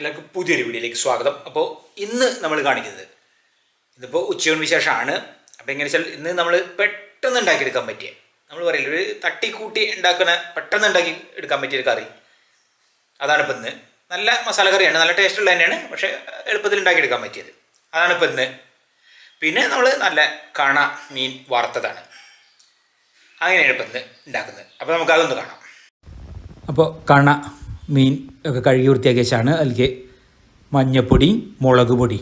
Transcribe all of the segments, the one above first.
എല്ലാവർക്കും പുതിയൊരു വീഡിയോയിലേക്ക് സ്വാഗതം. അപ്പോൾ ഇന്ന് നമ്മൾ കാണിക്കുന്നത് ഇതിപ്പോൾ ഉച്ചയൂണ് വിശേഷമാണ് അപ്പോൾ എങ്ങനെ വെച്ചാൽ ഇന്ന് നമ്മൾ പെട്ടെന്ന് ഉണ്ടാക്കിയെടുക്കാൻ പറ്റിയ നമ്മൾ പറയില്ല ഒരു തട്ടിക്കൂട്ടി ഉണ്ടാക്കുന്ന പെട്ടെന്ന് ഉണ്ടാക്കി എടുക്കാൻ പറ്റിയൊരു കറി. അതാണ് ഇപ്പം ഇന്ന്. നല്ല മസാല കറിയാണ് നല്ല ടേസ്റ്റുള്ള തന്നെയാണ് പക്ഷേ എളുപ്പത്തിൽ ഉണ്ടാക്കിയെടുക്കാൻ പറ്റിയത്. അതാണ് ഇപ്പം ഇന്ന്. പിന്നെ നമ്മൾ നല്ല കണ മീൻ വറുത്തതാണ്. അങ്ങനെയാണ് ഇപ്പം ഇന്ന് ഉണ്ടാക്കുന്നത്. അപ്പോൾ നമുക്ക് അതൊന്ന് കാണാം. അപ്പോൾ കണ മീൻ ഒക്കെ കഴുകി വൃത്തിയാക്കിയ ശേഷമാണ് അതിലേക്ക് മഞ്ഞപ്പൊടി മുളക് പൊടി.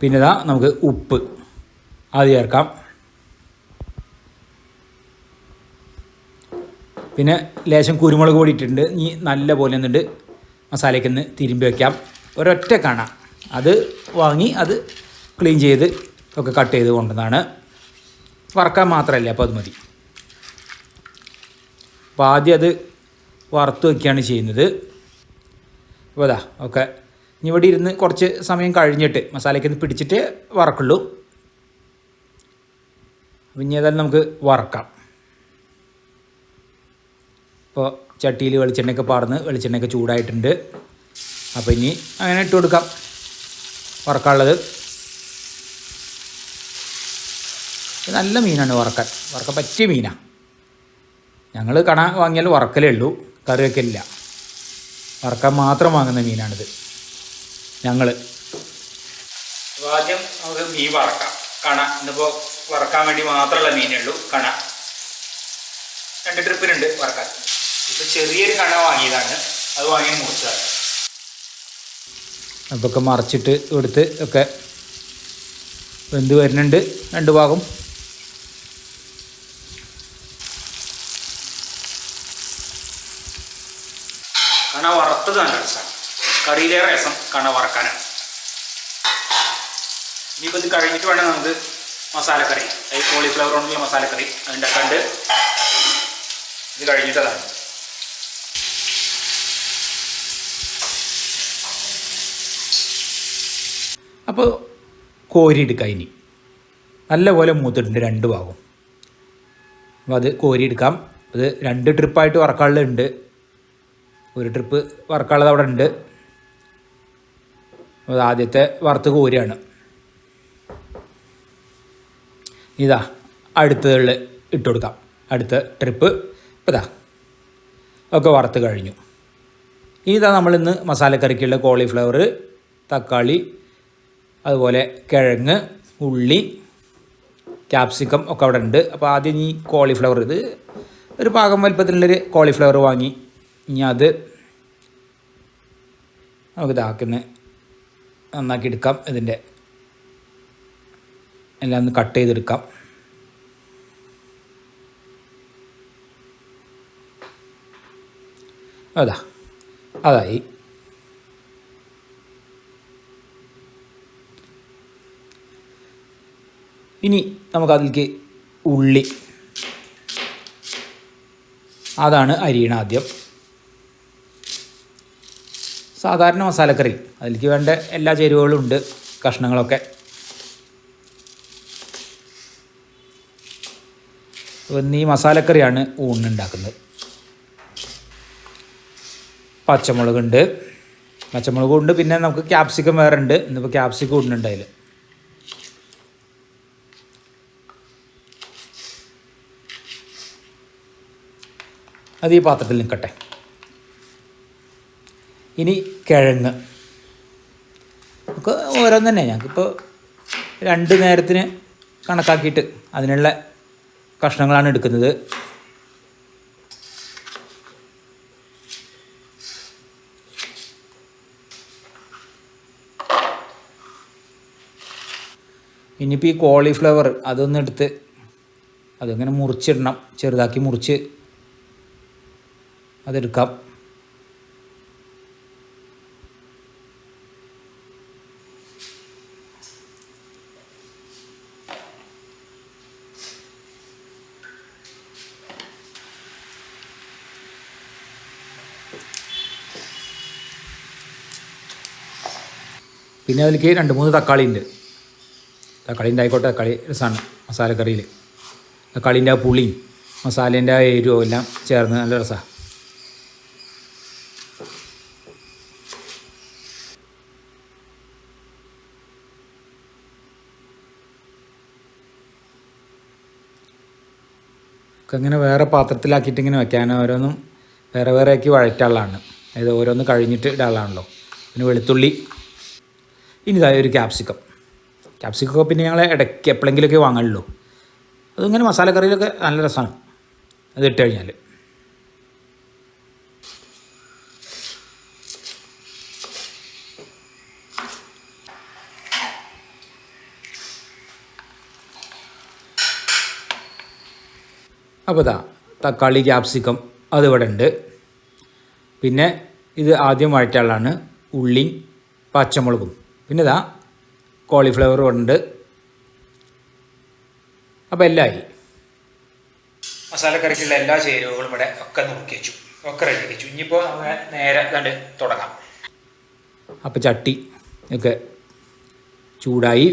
പിന്നെ ഇതാ നമുക്ക് ഉപ്പ്. അത് ചേർക്കാം. പിന്നെ ലേശം കുരുമുളക് പൊടി ഇട്ടിട്ടുണ്ട്. ഇനി നല്ല പോലെ എന്നിട്ട് മസാലയ്ക്ക് ഒന്ന് തിരുമ്പി വയ്ക്കാം ഒരൊറ്റ കണ. അത് വാങ്ങി അത് ക്ലീൻ ചെയ്ത് ഒക്കെ കട്ട് ചെയ്ത് കൊണ്ടുവന്നാണ്. വറക്കാൻ മാത്രമല്ലേ അപ്പോൾ അത് മതി. അപ്പോൾ ആദ്യം അത് വറുത്ത് വയ്ക്കുകയാണ് ചെയ്യുന്നത്. അപ്പോൾ അതാ ഓക്കെ ഇനി ഇവിടെ ഇരുന്ന് കുറച്ച് സമയം കഴിഞ്ഞിട്ട് മസാലയ്ക്ക് ഒന്ന് പിടിച്ചിട്ട് വറക്കുള്ളൂ. അപ്പം ഇനി ഏതായാലും നമുക്ക് വറക്കാം. ഇപ്പോൾ ചട്ടിയിൽ വെളിച്ചെണ്ണയൊക്കെ പാർന്ന് വെളിച്ചെണ്ണയൊക്കെ ചൂടായിട്ടുണ്ട്. അപ്പോൾ ഇനി അങ്ങനെ ഇട്ട് കൊടുക്കാം. വറക്കാനുള്ളത്. നല്ല മീനാണ് വറക്കാൻ. വറക്കാൻ പറ്റിയ മീനാണ് ഞങ്ങൾ കട വാങ്ങിയാൽ വറക്കലേ ഉള്ളൂ. കറി വയ്ക്കലില്ല വറക്കാൻ മാത്രം വാങ്ങുന്ന മീനാണിത്. ഞങ്ങൾ ആദ്യം നമുക്ക് മീൻ വറക്കാം. കണ. ഇന്നിപ്പോൾ വറക്കാൻ വേണ്ടി മാത്രമുള്ള മീനേ ഉള്ളൂ. കണ. രണ്ട് ട്രിപ്പിനുണ്ട് വറക്കാൻ. ഇപ്പോൾ ചെറിയൊരു കണ വാങ്ങിയതാണ്. അത് വാങ്ങി മുറിച്ചതാണ്. അപ്പോൾ ഒക്കെ മറിച്ചിട്ട് എടുത്ത് ഒക്കെ വെന്ത് വരുന്നുണ്ട്. രണ്ട് ഭാഗം. കണ വറുത്തത് നല്ല രസമാണ് കറിയിലെ രസം കണ വറക്കാനാണ്. ഇനിയിപ്പോൾ ഇത് കഴിഞ്ഞിട്ട് വേണം നമുക്ക് മസാലക്കറി അതായത് കോളിഫ്ലവർ കൊണ്ടുള്ള മസാലക്കറി അതിന്റെ കണ്ട് ഇത് കഴിഞ്ഞിട്ടതാണ്. അപ്പോൾ കോരിയെടുക്കാം ഇനി. നല്ലപോലെ മൂത്തിട്ടുണ്ട് രണ്ട് ഭാഗം. അപ്പോൾ അത് കോരിയെടുക്കാം അത് രണ്ട് ട്രിപ്പായിട്ട് വറക്കാനുള്ളത് ഒരു ട്രിപ്പ് വർക്കുള്ളത് അവിടെ ഉണ്ട് അത് ആദ്യത്തെ വറുത്ത് കോരിയാണ്. ഇതാ അടുത്തതിൽ ഇട്ട് കൊടുക്കാം. അടുത്ത ട്രിപ്പ് ഇപ്പം ഇതാ. ഒക്കെ വറുത്ത് കഴിഞ്ഞു. ഇതാ നമ്മളിന്ന് മസാലക്കറിക്കുള്ള കോളിഫ്ലവർ തക്കാളി അതുപോലെ കിഴങ്ങ് ഉള്ളി ക്യാപ്സിക്കം ഒക്കെ അവിടെ ഉണ്ട് അപ്പോൾ ആദ്യം ഈ കോളിഫ്ലവർ ഇത് ഒരു പാകം വലിപ്പത്തിലുള്ളൊരു കോളിഫ്ലവർ വാങ്ങി ഇനി അത് നമുക്ക് ഇതാക്കുന്ന നന്നാക്കി എടുക്കാം ഇതിന്റെ. എല്ലാം ഒന്ന് കട്ട് ചെയ്തെടുക്കാം. അതാ അതായി. ഇനി നമുക്കതിലേക്ക് ഉള്ളി. അതാണ് അരിയണ ആദ്യം. സാധാരണ മസാലക്കറി. അതിലേക്ക് വേണ്ട എല്ലാ ചേരുവകളും ഉണ്ട് കഷ്ണങ്ങളൊക്കെ. ഈ മസാലക്കറിയാണ് ഊണുണ്ടാക്കുന്നത് പച്ചമുളകുണ്ട് പച്ചമുളകും ഉണ്ട്. പിന്നെ നമുക്ക് ക്യാപ്സിക്കം വേറെ ഉണ്ട്. ഇന്നിപ്പോൾ ക്യാപ്സിക്കം അതിൽ അത് ഈ പാത്രത്തിൽ നിൽക്കട്ടെ. ഇനി കിഴങ്ങ്. നമുക്ക് ഓരോന്ന് തന്നെ ഞങ്ങൾക്കിപ്പോൾ രണ്ട് നേരത്തിന് കണക്കാക്കിയിട്ട് അതിനുള്ള കഷ്ണങ്ങളാണ് എടുക്കുന്നത്. ഇനിയിപ്പോൾ ഈ കോളിഫ്ലവർ അതൊന്ന് എടുത്ത് അതിങ്ങനെ മുറിച്ചിടണം. ചെറുതാക്കി മുറിച്ച് അതെടുക്കാം. പിന്നെ അതിലേക്ക് രണ്ട് മൂന്ന് തക്കാളി ഉണ്ട്. തക്കാളി ഉണ്ടായിക്കോട്ടെ തക്കാളി രസമാണ് മസാലക്കറിയിൽ തക്കാളിന്റെ ആ പുളിയും മസാലേന്റെ ആ എരിവും എല്ലാം ചേർന്ന് നല്ല രസമാണ് അങ്ങനെ വേറെ പാത്രത്തിലാക്കിയിട്ട് ഇങ്ങനെ വെക്കാൻ ഓരോന്നും വേറെ വേറെ ആക്കി വഴറ്റാളാണ് അതായത് ഓരോന്ന് കഴിഞ്ഞിട്ട് ഇടാളാണല്ലോ പിന്നെ വെളുത്തുള്ളി ഇനി ഇതായ ഒരു ക്യാപ്സിക്കം ക്യാപ്സിക്കൊക്കെ പിന്നെ ഞങ്ങൾ ഇടയ്ക്ക് എപ്പോഴെങ്കിലുമൊക്കെ വാങ്ങലുള്ളൂ. അതിങ്ങനെ മസാലക്കറിയിലൊക്കെ നല്ല രസമാണ് അത് ഇട്ട് കഴിഞ്ഞാൽ അപ്പോൾ ഇതാ തക്കാളി ക്യാപ്സിക്കം അതിവിടെ ഉണ്ട് പിന്നെ ഇത് ആദ്യം വഴറ്റാളാണ് ഉള്ളിയും പച്ചമുളകും. പിന്നെ ഇതാ കോളിഫ്ലവർ ഉണ്ട്. അപ്പോൾ എല്ലാം ആയി മസാലക്കറിക്കുള്ള എല്ലാ ചേരുവകളും ഇവിടെ ഒക്കെ നുറുക്കി വെച്ചു. ഒക്കെ റെഡി വെച്ചു. ഇനിയിപ്പോൾ നമുക്ക് നേരെ കണ്ട് തുടങ്ങാം. അപ്പോൾ ചട്ടി ഒക്കെ ചൂടായി.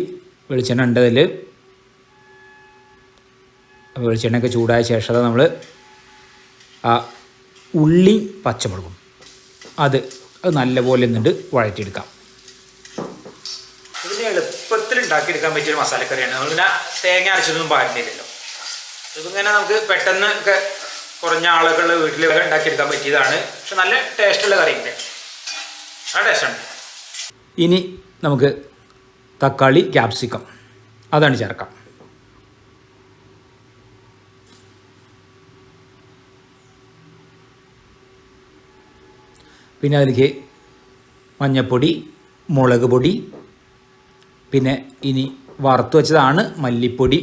വെളിച്ചെണ്ണ ഉണ്ട് അതിൽ അപ്പോൾ വെളിച്ചെണ്ണയൊക്കെ ചൂടായ ശേഷം നമ്മൾ ആ ഉള്ളി പച്ചമുളകും. അത് അത് നല്ലപോലെ നിന്നിട്ട് വഴറ്റിയെടുക്കാം ഇതിന് എളുപ്പത്തിൽ ഉണ്ടാക്കിയെടുക്കാൻ പറ്റിയൊരു മസാലക്കറിയാണ്. നമ്മളിങ്ങനെ തേങ്ങ അരച്ചതൊന്നും പാടുന്നില്ലല്ലോ ഇതിങ്ങനെ നമുക്ക് പെട്ടെന്ന് ഒക്കെ കുറഞ്ഞ ആളുകളുടെ വീട്ടിലൊക്കെ ഉണ്ടാക്കിയെടുക്കാൻ പറ്റിയതാണ്. പക്ഷെ നല്ല ടേസ്റ്റുള്ള കറിയുണ്ട്. ആ ടേസ്റ്റാണ് ഇനി നമുക്ക് തക്കാളി ക്യാപ്സിക്കം അതാണ് ചേർക്കാം. പിന്നെ അതിലേക്ക് മഞ്ഞൾപ്പൊടി മുളക് പൊടി പിന്നെ ഇനി വറുത്ത് വെച്ചതാണ് മല്ലിപ്പൊടി.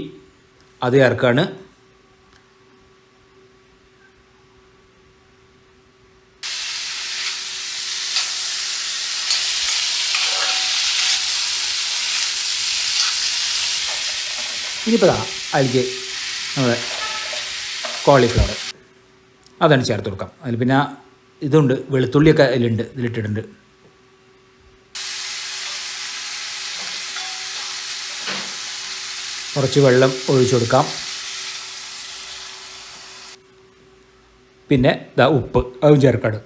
അത് ചേർക്കുകയാണ് ഇനിയിപ്പോൾ അതിലേക്ക് നമ്മുടെ കോളിഫ്ലവർ. അതാണ് ചേർത്ത് കൊടുക്കാം. അതിൽ പിന്നെ ഇതുണ്ട് വെളുത്തുള്ളിയൊക്കെ അതിലുണ്ട് ഇതിലിട്ടിട്ടുണ്ട്. കുറച്ച് വെള്ളം ഒഴിച്ചു കൊടുക്കാം. പിന്നെ ഇതാ ഉപ്പ് അതും ചേർക്കാട്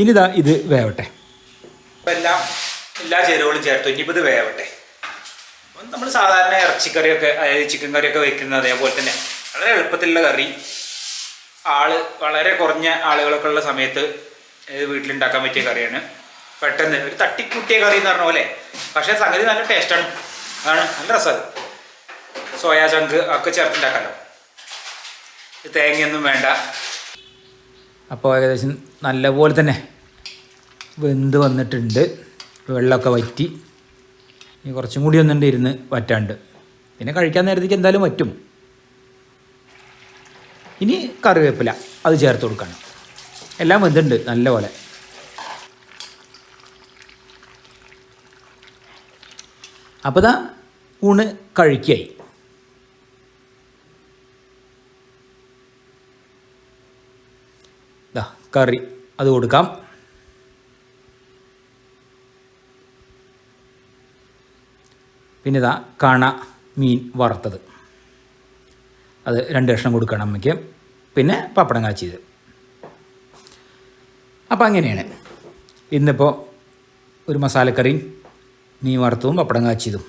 ഇനി ഇതാ ഇത് വേവട്ടെ. എല്ലാം എല്ലാ ചേരുവകളും ചേർത്തു. ഇനിയിപ്പോൾ ഇത് വേവട്ടെ. നമ്മൾ സാധാരണ ഇറച്ചിക്കറിയൊക്കെ അതായത് ചിക്കൻ കറിയൊക്കെ വെക്കുന്നത് അതേപോലെ തന്നെ വളരെ എളുപ്പത്തിലുള്ള കറി. ആൾ വളരെ കുറഞ്ഞ ആളുകളൊക്കെ ഉള്ള സമയത്ത് വീട്ടിലുണ്ടാക്കാൻ പറ്റിയ കറിയാണ്. പെട്ടെന്ന് ഒരു തട്ടിക്കൂട്ടിയ കറി എന്ന് പറഞ്ഞ പോലെ പക്ഷേ സംഗതി നല്ല ടേസ്റ്റാണ്. ആണ്. നല്ല രസമാണ്. സോയാ ചങ്ക് ഒക്കെ ചേർത്തുണ്ടാക്കാമല്ലോ തേങ്ങയൊന്നും വേണ്ട. അപ്പോൾ ഏകദേശം നല്ലപോലെ തന്നെ വെന്ത് വന്നിട്ടുണ്ട്. വെള്ളമൊക്കെ വറ്റി. ഇനി കുറച്ചും കൂടി ഒന്നുണ്ട് ഇരുന്ന് വറ്റാണ്ട്. പിന്നെ കഴിക്കാൻ നേരത്തേക്ക് എന്തായാലും പറ്റും ഇനി കറിവേപ്പില അത് ചേർത്ത് കൊടുക്കണം. എല്ലാം വെന്തുണ്ട് നല്ല അപ്പോൾ ഇതാ ഊണ് കഴിക്കായി. ഇതാ കറി. അത് കൊടുക്കാം. പിന്നെ ഇതാ കണ മീൻ വറുത്തത്. അത് രണ്ട് കഷ്ണം കൊടുക്കണം അമ്മയ്ക്ക്. പിന്നെ പപ്പടം കാച്ചിയത്. അപ്പോൾ അങ്ങനെയാണ് ഇന്നിപ്പോൾ ഒരു മസാലക്കറിയും മീൻ വറുത്തതും പപ്പടം കാച്ചിയതും.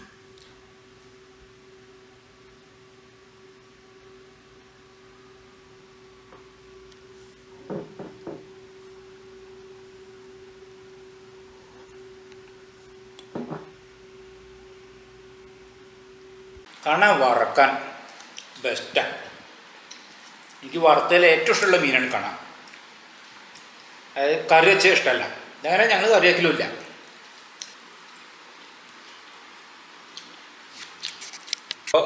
കണ വറക്കാൻ ബെസ്റ്റാണ് എനിക്ക് വറുത്തതിൽ ഏറ്റവും ഇഷ്ടമുള്ള മീനാണ് കണ. അതായത് കറി വെച്ച ഇഷ്ടമല്ല. അങ്ങനെ ഞങ്ങൾ കറി വയ്ക്കലുമില്ല അപ്പോൾ